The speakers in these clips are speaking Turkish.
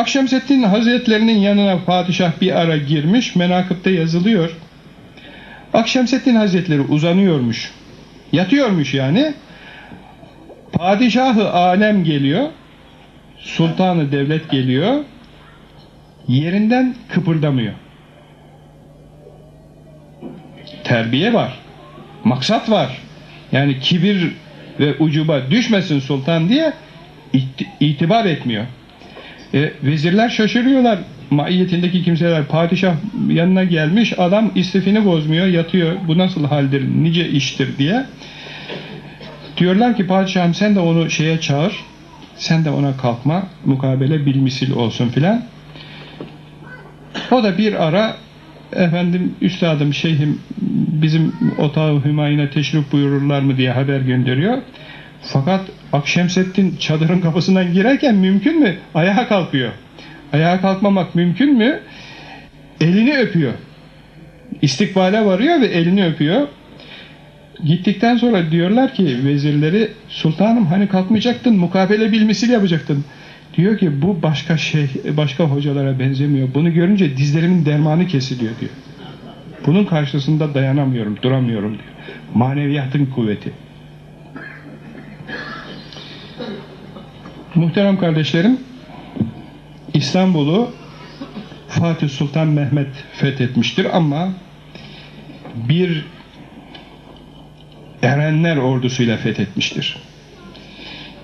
Akşemseddin Hazretlerinin yanına padişah bir ara girmiş, menakıpta yazılıyor. Akşemseddin Hazretleri uzanıyormuş, yatıyormuş yani. Padişahı alem geliyor, sultanı devlet geliyor, yerinden kıpırdamıyor. Terbiye var, maksat var. Yani kibir ve ucuba düşmesin sultan diye it- itibar etmiyor. E, vezirler şaşırıyorlar. Maiyetindeki kimseler padişah yanına gelmiş adam istifini bozmuyor yatıyor. Bu nasıl haldir nice iştir diye. Diyorlar ki padişahım sen de onu şeye çağır. Sen de ona kalkma. Mukabele bilmisil olsun filan. O da bir ara efendim üstadım şeyhim bizim otağı hümayine teşrif buyururlar mı diye haber gönderiyor. Fakat Akşemseddin çadırın kapısından girerken mümkün mü? Ayağa kalkıyor. Ayağa kalkmamak mümkün mü? Elini öpüyor. İstikbale varıyor ve elini öpüyor. Gittikten sonra diyorlar ki vezirleri sultanım hani kalkmayacaktın mukabele bilmisil yapacaktın. Diyor ki bu başka şey başka hocalara benzemiyor. Bunu görünce dizlerimin dermanı kesiliyor diyor. Bunun karşısında dayanamıyorum, duramıyorum diyor. Maneviyatın kuvveti. Muhterem kardeşlerim, İstanbul'u Fatih Sultan Mehmet fethetmiştir ama bir erenler ordusuyla fethetmiştir.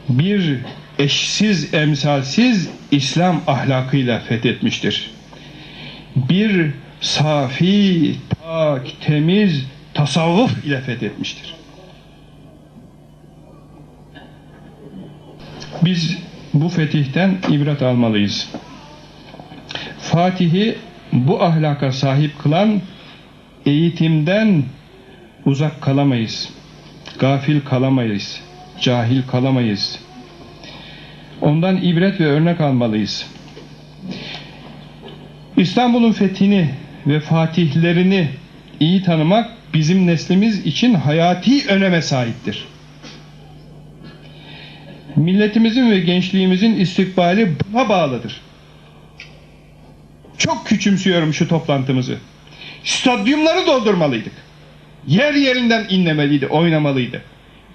Bir eşsiz, emsalsiz İslam ahlakıyla fethetmiştir. Bir safi, pak, temiz tasavvuf ile fethetmiştir. Biz bu fetihten ibret almalıyız. Fatih'i bu ahlaka sahip kılan eğitimden uzak kalamayız. Gafil kalamayız. Cahil kalamayız. Ondan ibret ve örnek almalıyız. İstanbul'un fethini ve fatihlerini iyi tanımak bizim neslimiz için hayati öneme sahiptir. Milletimizin ve gençliğimizin istikbali buna bağlıdır. Çok küçümsüyorum şu toplantımızı. Stadyumları doldurmalıydık. Yer yerinden inlemeliydi, oynamalıydı.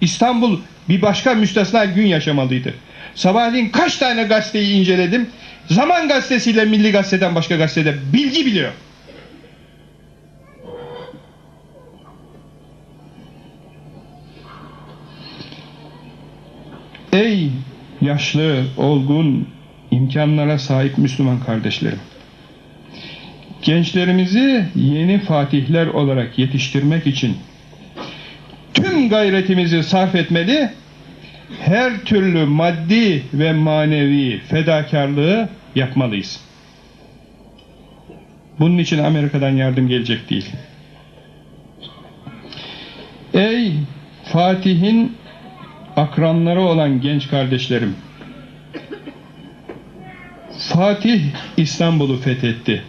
İstanbul bir başka müstesna gün yaşamalıydı. Sabahleyin kaç tane gazeteyi inceledim. Zaman gazetesiyle Milli Gazete'den başka gazetede bilgi biliyor. Ey yaşlı, olgun, imkanlara sahip Müslüman kardeşlerim. Gençlerimizi yeni fatihler olarak yetiştirmek için tüm gayretimizi sarf etmeli, her türlü maddi ve manevi fedakarlığı yapmalıyız. Bunun için Amerika'dan yardım gelecek değil. Ey Fatih'in akranları olan genç kardeşlerim, Fatih İstanbul'u fethetti.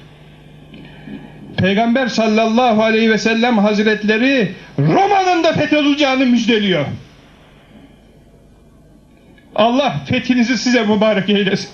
Peygamber sallallahu aleyhi ve sellem hazretleri Roma'nın da fethedileceğini müjdeliyor. Allah fethinizi size mübarek eylesin.